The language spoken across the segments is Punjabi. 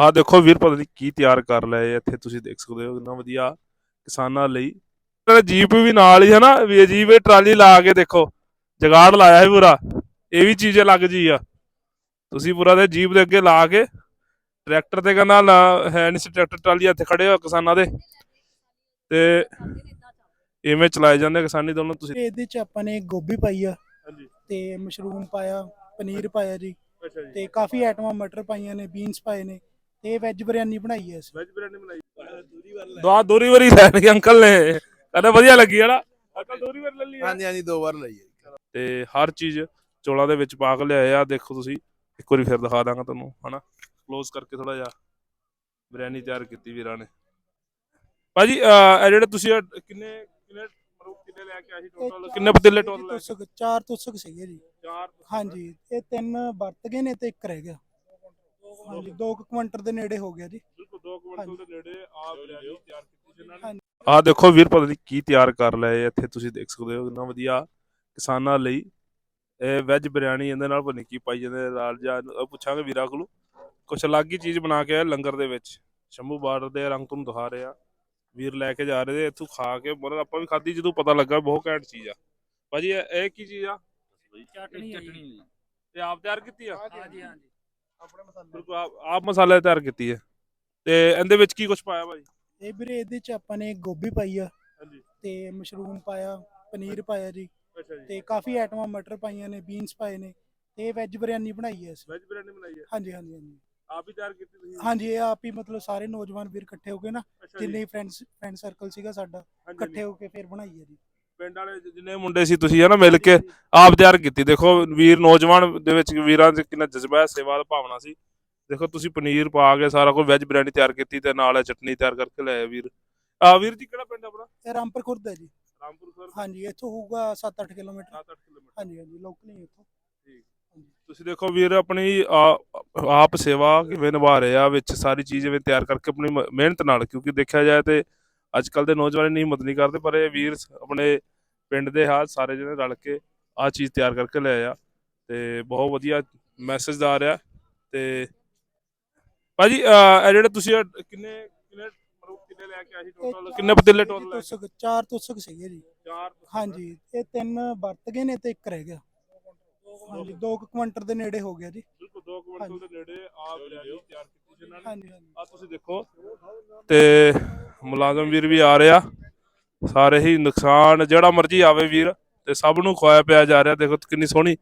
ਆਹ ਦੇਖੋ ਵੀਰ ਪਤਾ ਨਹੀਂ ਕੀ ਤਿਆਰ ਕਰ ਲਏ ਇੱਥੇ ਤੁਸੀਂ ਦੇਖ ਸਕਦੇ ਹੋ ਕਿੰਨਾ ਵਧੀਆ ਕਿਸਾਨਾਂ ਲਈ। ਇਹਨਾਂ ਜੀਪ ਵੀ ਨਾਲ ਹੀ ਹੈ ਨਾ ਵੀ ਅਜੀਬ ਇਹ ਟਰਾਲੀ ਲਾ ਕੇ ਦੇਖੋ ਜਗਾੜ ਲਾਇਆ ਹੈ ਪੂਰਾ ਇਹ ਵੀ ਚੀਜ਼ ਅਲੱਗ ਜੀ ਆ। ਤੁਸੀਂ ਪੂਰਾ ਤੇ ਜੀਪ ਦੇ ਅੱਗੇ ਲਾ ਕੇ ਟਰੈਕਟਰ ਤੇ ਕਹਿੰਦਾ ਲਾ- ਹੈ ਨਹੀਂ ਟਰੈਕਟਰ ਟਰਾਲੀ ਇੱਥੇ ਖੜੇ ਹੋ ਕਿਸਾਨਾਂ ਦੇ। ਤੇ ਇਵੇਂ ਚਲਾਏ ਜਾਂਦੇ ਕਿਸਾਨੀ ਦੋਨੋਂ ਤੁਸੀਂ ਤੇ ਇਹਦੇ ਚ ਆਪਾਂ ਨੇ ਗੋਭੀ ਪਾਈ ਆ ਹਾਂਜੀ। ਤੇ ਮਸ਼ਰੂਮ ਪਾਇਆ ਪਨੀਰ ਪਾਇਆ ਜੀ ਅੱਛਾ ਜੀ। ਤੇ ਕਾਫੀ ਆਈਟਮਾਂ ਮਟਰ ਪਾਈਆਂ ਨੇ ਬੀਨਸ ਪਾਏ ਨੇ। ਤੇ ਵੈਜ ਬਿਰਿਆਨੀ ਬਣਾਈ ਹੈ ਅਸੀਂ। ਵੈਜ ਬਿਰਿਆਨੀ ਬਣਾਈ। ਦੋ ਦੋਰੀ ਵਾਰੀ ਲੈਣੀ ਅੰਕਲ ਨੇ। ਕਹਿੰਦਾ ਵਧੀਆ ਲੱਗੀ ਹੈ ਨਾ ਅੰਕਲ ਦੋਰੀ ਵਾਰੀ ਲੈ ਲਈ। ਹਾਂਜੀ ਹਾਂਜੀ ਦੋ ਵਾਰ ਲਈ ਹੈ ਤੇ ਹਰ ਚੀਜ਼ ਚੋਲਾਂ ਦੇ ਵਿੱਚ ਪਾ ਕੇ ਲਿਆਏ ਆ ਦੇਖੋ ਤੁਸੀਂ ਇੱਕ ਵਾਰੀ ਫਿਰ ਦਿਖਾ ਦਾਂਗਾ ਤੁਹਾਨੂੰ ਹਨਾ। ক্লোਜ਼ ਕਰਕੇ ਥੋੜਾ ਜਿਹਾ ਬਿਰਿਆਨੀ ਤਿਆਰ ਕੀਤੀ ਵੀਰਾਂ ਨੇ। ਭਾਜੀ ਇਹ ਜਿਹੜੇ ਤੁਸੀਂ ਆਹ ਕਿੰਨੇ ਕਿੰਨੇ ਮਤਲਬ ਕਿੰਨੇ ਲੈ ਕੇ ਆਏ ਸੀ ਟੋਟਲ ਕਿੰਨੇ ਪਤੀਲੇ ਟੋਟਲ ਲੈ ਕੇ ਤੁਸਕ ਚਾਰ ਤੁਸਕ ਸੀਗੇ ਜੀ। ਚਾਰ ਹਾਂਜੀ ਇਹ ਤਿੰਨ ਵਰਤ ਗਏ ਨੇ ਤੇ ਇੱਕ ਰਹਿ ਗਿਆ। ਹਾਂਜੀ 2 ਕੁਇੰਟਲ ਦੇ ਨੇੜੇ ਹੋ ਗਿਆ ਜੀ। ਬਿਲਕੁਲ 2 ਕੁਇੰਟਲ ਦੇ ਨੇੜੇ ਆ ਬਿਰਿਆਨੀ ਤਿਆਰ ਕੀਤੀ ਸੀ ਇਹਨਾਂ ਨੇ। ਹਾਂਜੀ। ਆ ਦੇਖੋ ਵੀਰ ਪਤਾ ਨਹੀਂ ਕੀ ਤਿਆਰ ਕਰ ਲਏ ਇੱਥੇ ਤੁਸੀਂ ਦੇਖ ਸਕਦੇ ਹੋ ਕਿੰਨਾ ਵਧੀਆ ਕਿਸਾਨਾਂ ਲਈ ਇਹ ਵੈਜ ਬਿਰਿਆਨੀ ਇਹਦੇ ਨਾਲ ਨੀ ਕੀ ਪਾਈ ਜਾਂਦੇ ਨਾਲ ਜਾਂ ਉਹ ਪੁੱਛਾਂਗੇ ਵੀਰਾਂ ਕੋਲੋਂ। ਕੁਛ ਅਲੱਗ ਹੀ ਚੀਜ਼ ਬਣਾ ਕੇ ਆਏ ਲੰਗਰ ਦੇ ਵਿੱਚ। ਸ਼ੰਭੂ ਬਾਰਡਰ ਦੇ ਰੰਗ ਤੁਹਾਨੂੰ ਦਿਖਾ ਰਹੇ ਆ। ਵੀਰ ਲੈ ਕੇ ਜਾ ਰਹੇ ਤੇ ਇੱਥੋਂ ਖਾ ਕੇ ਮਤਲਬ ਆਪਾਂ ਵੀ ਖਾਧੀ ਜਦੋਂ ਪਤਾ ਲੱਗਾ ਬਹੁਤ ਘੈਂਟ ਚੀਜ਼ ਆ। ਭਾਜੀ ਇਹ ਇਹ ਕੀ ਚੀਜ਼ ਆ? ਚਟਣੀ ਚਟਣੀ ਇਹ ਆਪ ਤਿਆਰ ਕੀਤੀ ਆ? ਹਾਂਜੀ ਹਾਂਜੀ। ਆਪਣੇ ਮਸਾਲੇ। ਬਿਲਕੁਲ ਆਪ ਆਪ ਮਸਾਲੇ ਤਿਆਰ ਕੀਤੀ ਹੈ। ਤੇ ਇਹਦੇ ਵਿੱਚ ਕੀ ਕੁਛ ਪਾਇਆ ਭਾਜੀ ਇਹ ਵੀਰੇ ਇਹਦੇ ਚ ਆਪਾਂ ਨੇ ਗੋਭੀ ਪਾਈ ਆ। ਹਾਂਜੀ। ਤੇ ਮਸ਼ਰੂਮ ਪਾਇਆ ਪਨੀਰ ਪਾਇਆ ਜੀ। ਅੱਛਾ ਜੀ। ਤੇ ਕਾਫੀ ਆਈਟਮਾਂ ਮਟਰ ਪਾਈਆਂ ਨੇ ਬੀਨਸ ਪਾਏ ਨੇ। ਤੇ ਵੈਜ ਬਿਰਿਆਨੀ ਬਣਾਈ ਹੈ ਅਸੀਂ। ਵੈਜ ਬਿਰਿਆਨੀ ਬਣਾਈ ਹੈ? ਹਾਂਜੀ ਹਾਂਜੀ ਹਾਂਜੀ। ਆਪ ਹੀ ਤਿਆਰ ਕੀਤੀ ਤੁਸੀਂ? ਹਾਂਜੀ ਇਹ ਆਪ ਹੀ ਮਤਲਬ ਸਾਰੇ ਨੌਜਵਾਨ ਵੀਰ ਇਕੱਠੇ ਹੋ ਕੇ ਨਾ। ਅੱਛਾ ਜੀ। ਜਿੰਨੇ ਫਰੈਂਡਸ ਫਰੈਂਡ ਸਰਕਲ ਸੀਗਾ ਸਾਡਾ ਹਾਂਜੀ, ਇਕੱਠੇ ਹੋ ਕੇ ਫਿਰ ਬਣਾਈ ਹੈ ਜੀ। ਪਿੰਡ ਵਾਲੇ ਜਿੰਨੇ ਮੁੰਡੇ ਸੀ ਤੁਸੀਂ ਹਨਾ ਮਿਲ ਕੇ ਆਪ ਤਿਆਰ ਕੀਤੀ। ਦੇਖੋ ਵੀਰ ਨੌਜਵਾਨ ਦੇ ਵਿੱਚ ਵੀਰਾਂ 'ਚ ਕਿੰਨਾ ਜਜ਼ਬਾ ਹੈ ਸੇਵਾ ਦਾ ਭਾਵਨਾ ਸੀ। ਦੇਖੋ ਤੁਸੀਂ ਪਨੀਰ ਪਾ ਕੇ ਸਾਰਾ ਕੁਝ ਵੈਜ ਬਿਰਿਆਨੀ ਤਿਆਰ ਕੀਤੀ ਤੇ ਨਾਲ ਚਟਨੀ ਤਿਆਰ ਕਰਕੇ ਲਿਆਏ ਵੀਰ। ਆ ਵੀਰ ਜੀ ਕਿਹੜਾ ਪਿੰਡ ਆਪਣਾ? ਇਹ ਰਾਮਪੁਰ ਖੁਰਦ ਹੈ ਜੀ। ਰਾਮਪੁਰ ਸਰ ਹਾਂਜੀ ਇੱਥੋਂ ਹੋਊਗਾ 7-8 ਕਿਲੋਮੀਟਰ। 7-8 ਕਿਲੋਮੀਟਰ। ਹਾਂਜੀ ਹਾਂਜੀ ਲੋਕਲ ਹੀ ਇੱਥੋਂ। ਤੁਸੀਂ ਦੇਖੋ ਵੀਰ ਆਪਣੀ ਆਪ ਸੇਵਾ ਕਿਵੇਂ ਨਿਭਾ ਰਹੇ ਆ ਵਿੱਚ ਸਾਰੀ ਚੀਜ਼ ਜਿਵੇਂ ਤਿਆਰ ਕਰਕੇ ਆਪਣੀ ਮਿਹਨਤ ਨਾਲ ਕਿਉਂਕਿ ਦੇਖਿਆ ਜਾਏ ਤੇ ਅੱਜ ਕੱਲ ਦੇ ਨੌਜਵਾਨ ਇੰਨੀ ਹਿੰਮਤ ਨਹੀਂ ਕਰਦੇ ਪਰ ਇਹ ਵੀਰ ਆਪਣੇ ਪਿੰਡ ਦੇ ਹਾਲ ਸਾਰੇ ਜਣੇ ਰਲ ਕੇ ਆ ਚੀਜ਼ ਤਿਆਰ ਕਰਕੇ ਲਿਆਏ ਆ ਤੇ ਬਹੁਤ ਵਧੀਆ ਮੈਸੇਜ ਆ ਰਿਹਾ ਤੇ ਭਾਜੀ ਇਹ ਜਿਹੜੇ ਤੁਸੀਂ ਆਹ ਕਿੰਨੇ ਕਿੰਨੇ ਮਤਲਬ ਕਿੰਨੇ ਲੈ ਕੇ ਆਏ ਸੀ ਟੋਟਲ ਕਿੰਨੇ ਪਤੀਲੇ ਟੋਟਲ ਲੈ ਤੁਸਕ ਚਾਰ ਤੁਸਕ ਸੀਗੇ ਜੀ। ਚਾਰ ਹਾਂਜੀ ਇਹ ਤਿੰਨ ਵਰਤ ਗਏ ਨੇ ਤੇ ਇੱਕ ਰਹਿ ਗਿਆ। ਹਾਂਜੀ 2 ਕੁਇੰਟਲ ਦੇ ਨੇੜੇ ਹੋ ਗਿਆ ਜੀ। ਬਿਲਕੁਲ 2 ਕੁਇੰਟਲ ਦੇ ਨੇੜੇ ਤਿਆਰ ਕੀਤੀ ਹਾਂਜੀ ਹਾਂਜੀ। ਆ ਤੁਸੀਂ ਦੇਖੋ ਤੇ ਮੁਲਾਜ਼ਮ ਵੀਰ ਵੀ ਆ ਰਿਹਾ। ਸਾਰੇ ਹੀ ਨੁਕਸਾਨ, ਜਿਹੜਾ ਮਰਜ਼ੀ ਆਵੇ ਵੀਰ, ਤੇ ਸਭ ਨੂੰ ਖਵਾਇਆ ਪਿਆ ਜਾ ਰਿਹਾ। ਦੇਖੋ ਕਿੰਨੀ ਸੋਹਣੀ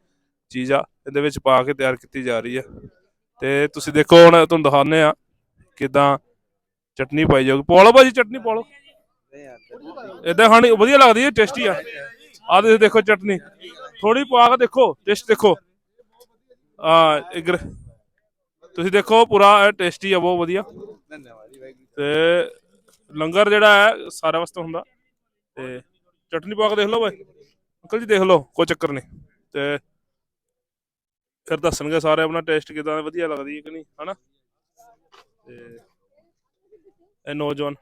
ਚੀਜ਼ ਆ, ਇਹਦੇ ਵਿੱਚ ਪਾ ਕੇ ਤਿਆਰ ਕੀਤੀ ਜਾ ਰਹੀ ਆ ਤੇ ਤੁਸੀਂ ਦੇਖੋ ਹੁਣ ਤੁਹਾਨੂੰ ਦਿਖਾਉਂਦੇ ਆ ਕਿਦਾਂ ਚਟਨੀ ਪਾਈ ਜਾਊਗੀ। ਪੋਲੋ ਭਾਜੀ ਚਟਨੀ ਪੋਲੋ ਇਦਾਂ ਖਾਣੀ ਵਧੀਆ ਲੱਗਦੀ ਹੈ ਟੇਸਟੀ ਆ। ਆ ਤੁਸੀਂ ਦੇਖੋ ਚਟਨੀ। ਥੋੜੀ ਪਾ ਕੇ ਦੇਖੋ ਟੇਸਟ ਦੇਖੋ। ਆ ਇਗਰ ਤੁਸੀਂ ਦੇਖੋ ਪੂਰਾ ਟੇਸਟੀ ਆ, ਬਹੁਤ ਵਧੀਆ। ਧੰਨਵਾਦ ਤੇ ਲੰਗਰ ਜਿਹੜਾ ਹੈ ਸਾਰਾ ਵਾਸਤੇ ਹੁੰਦਾ। ਤੇ ਚਟਨੀ ਪਾ ਕੇ ਦੇਖ ਲਓ ਬਾਈ। ਅੰਕਲ ਜੀ ਦੇਖ ਲਓ ਕੋਈ ਚੱਕਰ ਨਹੀਂ। ਤੇ ਫਿਰ ਦੱਸਣਗੇ ਸਾਰੇ ਆਪਣਾ ਟੇਸਟ ਕਿਦਾਂ ਵਧੀਆ ਲੱਗਦੀ ਹੈ ਕਿ ਨਹੀਂ ਹਨਾ? ਤੇ ਇਹ ਨੌਜਵਾਨ।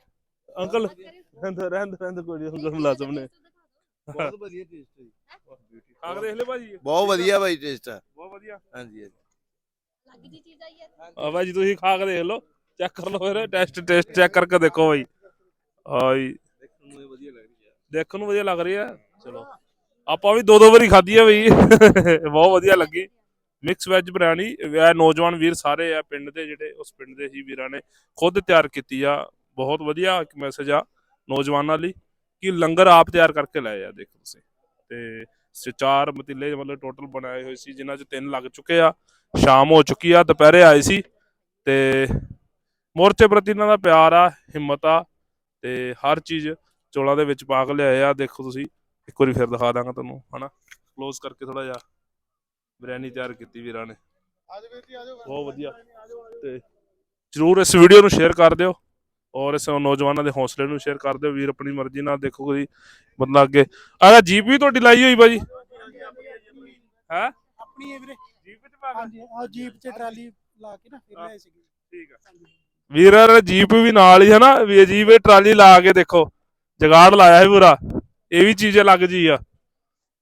ਅੰਕਲ? ਰਹਿੰਦੇ ਰਹਿੰਦੇ ਰਹਿੰਦੇ ਕੋਈ ਨਹੀਂ ਅੰਕਲ ਮੁਲਾਜ਼ਮ ਨੇ। ਬਹੁਤ ਵਧੀਆ ਟੇਸਟ ਹੈ ਖਾ ਕੇ ਦੇਖ ਲੈ ਭਾਜੀ। ਬਹੁਤ ਵਧੀਆ ਬਾਈ ਟੇਸਟ ਹੈ ਬਹੁਤ ਵਧੀਆ। ਹਾਂਜੀ ਹਾਂਜੀ। ਅਲੱਗ ਜੀ ਚੀਜ਼ ਆਈ ਹੈ। ਆ ਭਾਜੀ ਤੁਸੀਂ ਖਾ ਕੇ ਦੇਖ ਲਓ। ਚੈੱਕ ਕਰ ਲਓ ਫਿਰ ਟੈਸਟ ਟੈਸਟ ਚੈੱਕ ਕਰਕੇ ਦੇਖੋ ਭਾਈ। ਆਈ ਦੇਖਣ ਨੂੰ ਇਹ ਵਧੀਆ ਲੱਗ ਰਹੀ ਹੈ ਦੇਖਣ ਨੂੰ ਵਧੀਆ ਲੱਗ ਰਹੀ ਹੈ ਚਲੋ। ਆਪਾਂ ਵੀ ਦੋ ਦੋ ਵਾਰੀ ਖਾਧੀ ਆ ਬਈ। ਬਹੁਤ ਵਧੀਆ ਲੱਗੀ। ਮਿਕਸ ਵੈਜ ਬਿਰਿਆਨੀ ਇਹ ਨੌਜਵਾਨ ਵੀਰ ਸਾਰੇ ਆ ਪਿੰਡ ਦੇ ਜਿਹੜੇ, ਉਸ ਪਿੰਡ ਦੇ ਹੀ ਵੀਰਾਂ ਨੇ ਖੁਦ ਤਿਆਰ ਕੀਤੀ ਆ। ਬਹੁਤ ਵਧੀਆ ਇੱਕ ਮੈਸੇਜ ਆ ਨੌਜਵਾਨਾਂ ਲਈ ਕਿ ਲੰਗਰ ਆਪ ਤਿਆਰ ਕਰਕੇ ਲਾਏ ਆ, ਦੇਖੋ ਤੁਸੀਂ। ਤੇ ਚਾਰ ਮਤੀਲੇ ਮਤਲਬ ਟੋਟਲ ਬਣਾਏ ਹੋਏ ਸੀ, ਜਿਨ੍ਹਾਂ ਚ ਤਿੰਨ ਲੱਗ ਚੁੱਕੇ ਆ। ਸ਼ਾਮ ਹੋ ਚੁੱਕੀ ਆ, ਦੁਪਹਿਰੇ ਆਏ ਸੀ। ਤੇ ਮੋਰਚੇ ਪ੍ਰਤੀ ਇਹਨਾਂ ਦਾ ਪਿਆਰ ਆ, ਹਿੰਮਤ ਆ, ਤੇ ਹਰ ਚੀਜ਼ ਚੋਲਾਂ ਦੇ ਵਿੱਚ ਪਾ ਕੇ ਲਿਆਏ ਆ ਦੇਖੋ ਤੁਸੀਂ। ਇੱਕ ਵਾਰੀ ਫਿਰ ਦਿਖਾ ਦਾਂਗਾ ਤੁਹਾਨੂੰ ਹਨਾ। ক্লোਜ਼ ਕਰਕੇ ਥੋੜਾ ਜਿਹਾ ਬਿਰਿਆਨੀ ਤਿਆਰ ਕੀਤੀ ਵੀਰਾਂ ਨੇ। ਬਹੁਤ ਵਧੀਆ। ਤੇ ਜਰੂਰ ਇਸ ਵੀਡੀਓ ਨੂੰ ਸ਼ੇਅਰ ਕਰ ਦਿਓ ਔਰ ਇਸ ਨੌਜਵਾਨਾਂ ਦੇ ਹੌਸਲੇ ਨੂੰ ਸ਼ੇਅਰ ਕਰ ਦਿਓ। ਵੀਰ ਆਪਣੀ ਮਰਜ਼ੀ ਨਾਲ ਦੇਖੋ ਕੋਈ ਬੰਦਾ ਅੱਗੇ। ਆਹ ਜੀਪ ਵੀ ਤੁਹਾਡੀ ਲਾਈ ਹੋਈ ਬਾਜੀ। ਹੈ? ਆਪਣੀ ਇਹ ਵੀਰੇ। ਜੀਪ ਵਿੱਚ ਪਾ ਹਾਂਜੀ ਆ ਜੀਪ 'ਚ ਟਰਾਲੀ ਲਾ ਕੇ ਨਾ ਫਿਰ ਲਿਆਏ ਸੀਗੇ। ਠੀਕ ਆ। ਵੀਰਾਂ ਨੇ ਜੀਪ ਵੀ ਨਾਲ ਹੀ ਹਨਾ ਵੀ ਅਜੀਬ ਇਹ ਟਰਾਲੀ ਲਾ ਕੇ ਦੇਖੋ। ਜਗਾੜ ਲਾਇਆ ਹੈ ਪੂਰਾ। ਇਹ ਵੀ ਚੀਜ਼ ਅਲੱਗ ਜੀ ਆ।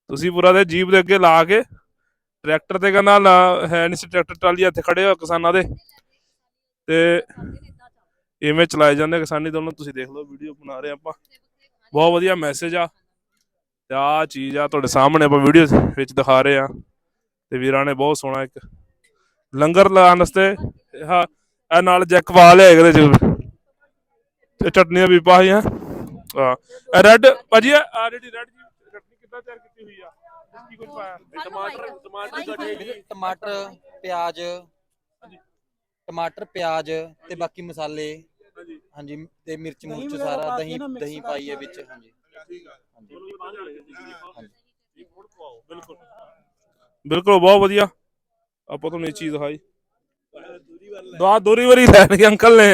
ਤੁਸੀਂ ਪੂਰਾ ਦੇ ਜੀਪ ਦੇ ਅੱਗੇ ਲਾ ਕੇ ਟਰੈਕਟਰ ਤੇ ਕਹਿੰਦਾ ਲਾ- ਹੈ ਨਹੀਂ ਟਰੈਕਟਰ ਟਰਾਲੀ ਇੱਥੇ ਖੜੇ ਹੋ ਕਿਸਾਨਾਂ ਦੇ। ਤੇ ਇਵੇਂ ਚਲਾਏ ਜਾਂਦੇ ਕਿਸਾਨੀ ਅੰਦੋਲਨ ਤੁਸੀਂ ਦੇਖ ਲਓ ਵੀਡੀਓ ਬਣਾ ਰਹੇ ਆਪਾਂ। ਬਹੁਤ ਵਧੀਆ ਮੈਸੇਜ ਆ। ਤੇ ਆ ਚੀਜ਼ ਆ ਤੁਹਾਡੇ ਸਾਹਮਣੇ ਆਪਾਂ ਵੀਡੀਓ ਵਿੱਚ ਦਿਖਾ ਰਹੇ ਆ। ਤੇ ਵੀਰਾਂ ਨੇ ਬਹੁਤ ਸੋਹਣਾ ਇੱਕ ਲੰਗਰ ਲਾਉਣ ਵਾਸਤੇ, ਹਾਂ ਨਾਲ ਜੈਕ ਪਾ ਇਹਦੇ ਚ ਤੇ ਚਟਨੀਆਂ ਵੀ ਪਾਈਆਂ ਹਾਂ ਇਹ ਰੈੱਡ ਭਾਜੀ ਆ ਜਿਹੜੀ ਰੈੱਡ ਜੀ ਚਟਨੀ ਕਿੱਦਾਂ ਤਿਆਰ ਕੀਤੀ ਹੋਈ ਆ? ਇਸ ਕੀ ਕੁਝ ਪਾਇਆ? ਟਮਾਟਰ ਟਮਾਟਰ ਦਾ ਟਮਾਟਰ ਪਿਆਜ਼ ਟਮਾਟਰ ਪਿਆਜ਼ ਤੇ ਬਾਕੀ ਮਸਾਲੇ ਹਾਂਜੀ। ਹਾਂਜੀ ਤੇ ਮਿਰਚ ਮੁਰਚ ਸਾਰਾ ਦਹੀਂ ਦਹੀਂ ਪਾਈ ਹੈ ਵਿੱਚ ਹਾਂਜੀ। ਬਿਲਕੁਲ। ਬਿਲਕੁਲ ਬਹੁਤ ਵਧੀਆ। ਆਪਾਂ ਤੁਹਾਨੂੰ ਇਹ ਚੀਜ਼ ਦਿਖਾਈ। ਦਵਾ ਦੋਰੀ ਵਾਰੀ ਲੈਣੀ ਅੰਕਲ ਨੇ।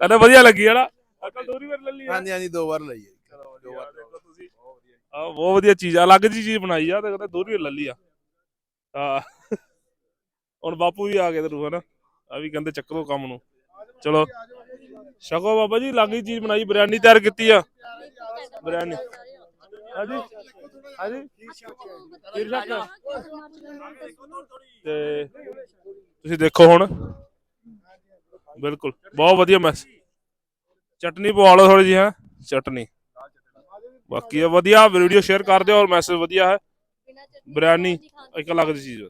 ਕਹਿੰਦਾ ਵਧੀਆ ਲੱਗੀ ਹੈ ਨਾ ਅੰਕਲ ਦੋਰੀ ਵਾਰੀ ਲੈ ਲਈ ਹਾਂਜੀ ਹਾਂਜੀ ਦੋ ਵਾਰ ਲਈ ਹੈ ਦੋ ਵਾਰ ਦੇਖੋ ਤੁਸੀਂ ਆ। ਬਹੁਤ ਵਧੀਆ ਚੀਜ਼ ਆ, ਅਲੱਗ ਜੀ ਚੀਜ਼ ਬਣਾਈ ਆ ਤੇ ਕਹਿੰਦਾ ਦੋਰੀ ਲੈ ਲਈ ਆ। ਹਾਂ ਹੁਣ ਬਾਪੂ ਵੀ ਆ ਗਏ ਤੇਰੂ ਹਨਾ? ਆ ਵੀ ਕਹਿੰਦੇ ਚੱਕਰੋ ਕੰਮ ਨੂੰ। ਚਲੋ। ਸ਼ਕੋ ਬਾਬਾ ਜੀ ਅਲੱਗ ਹੀ ਚੀਜ਼ ਬਣਾਈ ਬਿਰਿਆਨੀ ਤਿਆਰ ਕੀਤੀ ਆ। ਬਿਰਿਆਨੀ। ਹਾਂਜੀ? ਹਾਂਜੀ? ਫਿਰ ਸ਼ੱਕ ਤੇ ਤੁਸੀਂ ਦੇਖੋ ਹੁਣ। ਬਿਲਕੁਲ। ਬਹੁਤ ਵਧੀਆ ਮੈਸ ਚਟਨੀ ਪਵਾ ਲਓ ਥੋੜੀ ਜਿਹੀ ਹੈ। ਚਟਨੀ। ਬਾਕੀ ਇਹ ਵਧੀਆ ਵੀਡੀਓ ਸ਼ੇਅਰ ਕਰ ਦਿਓ ਔਰ ਮੈਸੇਜ ਵਧੀਆ ਹੈ। ਬਿਰਿਆਨੀ ਇੱਕ ਅਲੱਗ ਦੀ ਚੀਜ਼। ਹੈ